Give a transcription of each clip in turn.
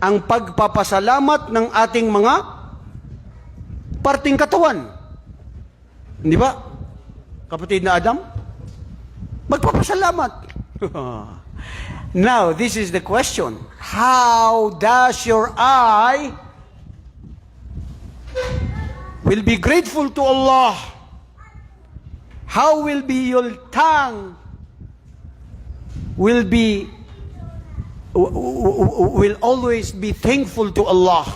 ang pagpapasalamat ng ating mga parting katawan. Hindi ba? Kapatid na Adam? Magpapasalamat. Now, this is the question. How does your eye will be grateful to Allah? How will be your tongue will be will always be thankful to Allah.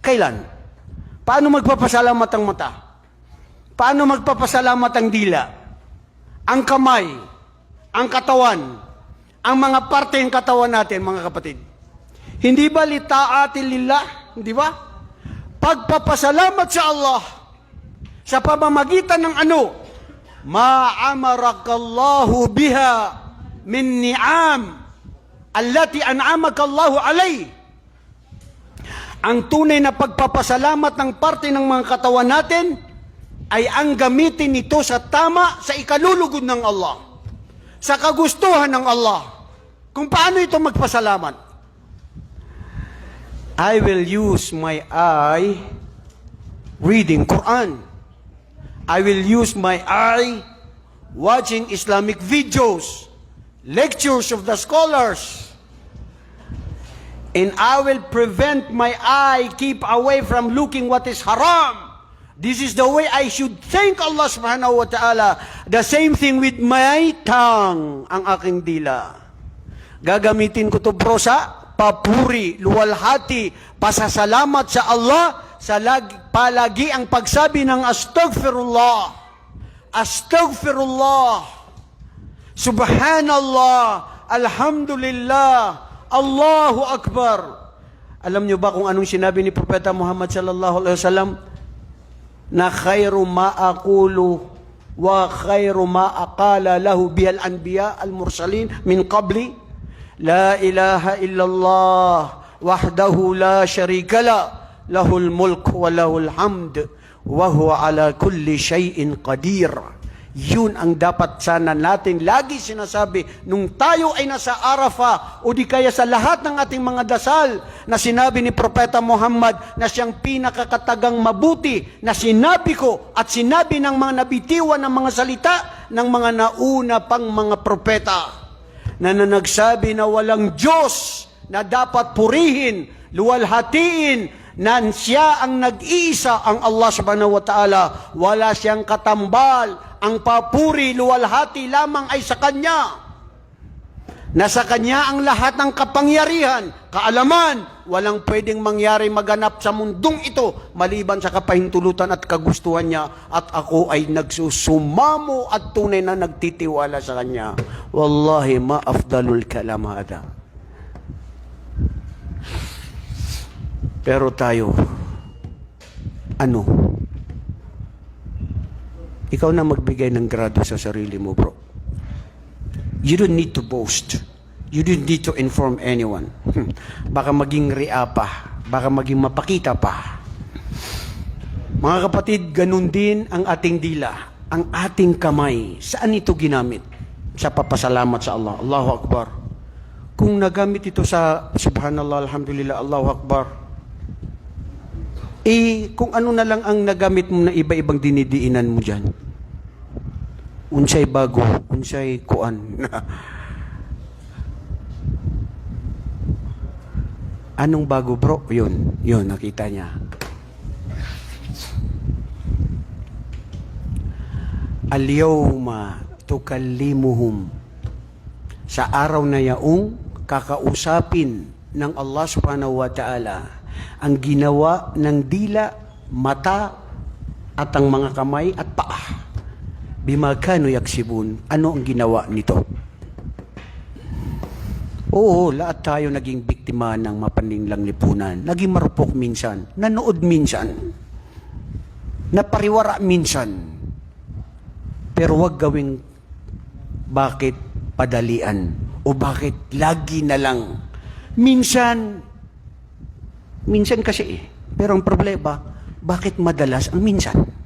Kailan? Paano magpapasalamat ang mata? Paano magpapasalamat ang dila? Ang kamay? Ang katawan? Ang mga parte ng katawan natin, mga kapatid. Hindi ba litaatin lillah? Hindi ba? Pagpapasalamat sa Allah sa pamamagitan ng ano? Ma'amarakallahu biha min ni'am allati an'amaka Allahu alay. Ang tunay na pagpapasalamat ng parte ng mga katawan natin ay ang gamitin ito sa tama sa ikalulugod ng Allah. Sa kagustuhan ng Allah. Kung paano ito magpasalamat. I will use my eye reading Quran. I will use my eye watching Islamic videos, lectures of the scholars. And I will prevent my eye keep away from looking what is haram. This is the way I should thank Allah subhanahu wa ta'ala. The same thing with my tongue, ang aking dila. Gagamitin ko to bro sa papuri, luwalhati, pasasalamat sa Allah sa lag, palagi ang pagsabi ng astaghfirullah. Astaghfirullah. Subhanallah. Alhamdulillah. Allahu Akbar. Alam niyo ba kung anong sinabi ni Propeta Muhammad sallallahu alaihi wasallam? Na khairu ma aqulu wa khairu ma aqala lahu bihal anbiya al mursalin min qabli la ilaha illallah wahdahu la sharika la lahul mulk wa lahul hamd wa huwa ala kulli shay'in qadir yun ang dapat sana natin lagi sinasabi nung tayo ay nasa Arafah o di kaya sa lahat ng ating mga dasal na sinabi ni Propeta Muhammad na siyang pinakakatagang mabuti na sinabi ko at sinabi ng mga nabitiwan ng mga salita ng mga nauna pang mga propeta na nagsabi na walang Diyos na dapat purihin, luwalhatiin, na siya ang nag-iisa ang Allah subhanahu wa ta'ala. Wala siyang katambal. Ang papuri, luwalhati lamang ay sa Kanya. Nasa Kanya ang lahat ng kapangyarihan, kaalaman, walang pwedeng mangyari maganap sa mundong ito maliban sa kapahintulutan at kagustuhan niya at ako ay nagsusumamo at tunay na nagtitiwala sa Kanya. Wallahi ma afdalul kalam hada. Pero tayo, ano? Ikaw na magbigay ng grado sa sarili mo, bro. You don't need to boast. You don't need to inform anyone. Hmm. Baka maging ria pa. Baka maging mapakita pa. Mga kapatid, ganun din ang ating dila. Ang ating kamay. Saan ito ginamit? Sa papasalamat sa Allah. Allahu Akbar. Kung nagamit ito sa Subhanallah, Alhamdulillah, Allahu Akbar. Eh, kung ano na lang ang nagamit mo na iba-ibang dinidiinan mo dyan. Unsay bago, unsay kuan. Anong bago bro? Yun, yun, nakita niya. Al-yawma tukallimuhum. Sa araw na yaong kakausapin ng Allah subhanahu wa ta'ala ang ginawa ng dila, mata, at ang mga kamay at paa. Bimagkano yaksibun, ano ang ginawa nito? Oo, lahat tayo naging biktima ng mapaninglang lipunan. Naging marupok minsan, nanood minsan, napariwara minsan. Pero wag gawing bakit padalian o bakit lagi na lang. Minsan, minsan kasi eh. Pero ang problema, bakit madalas ang minsan?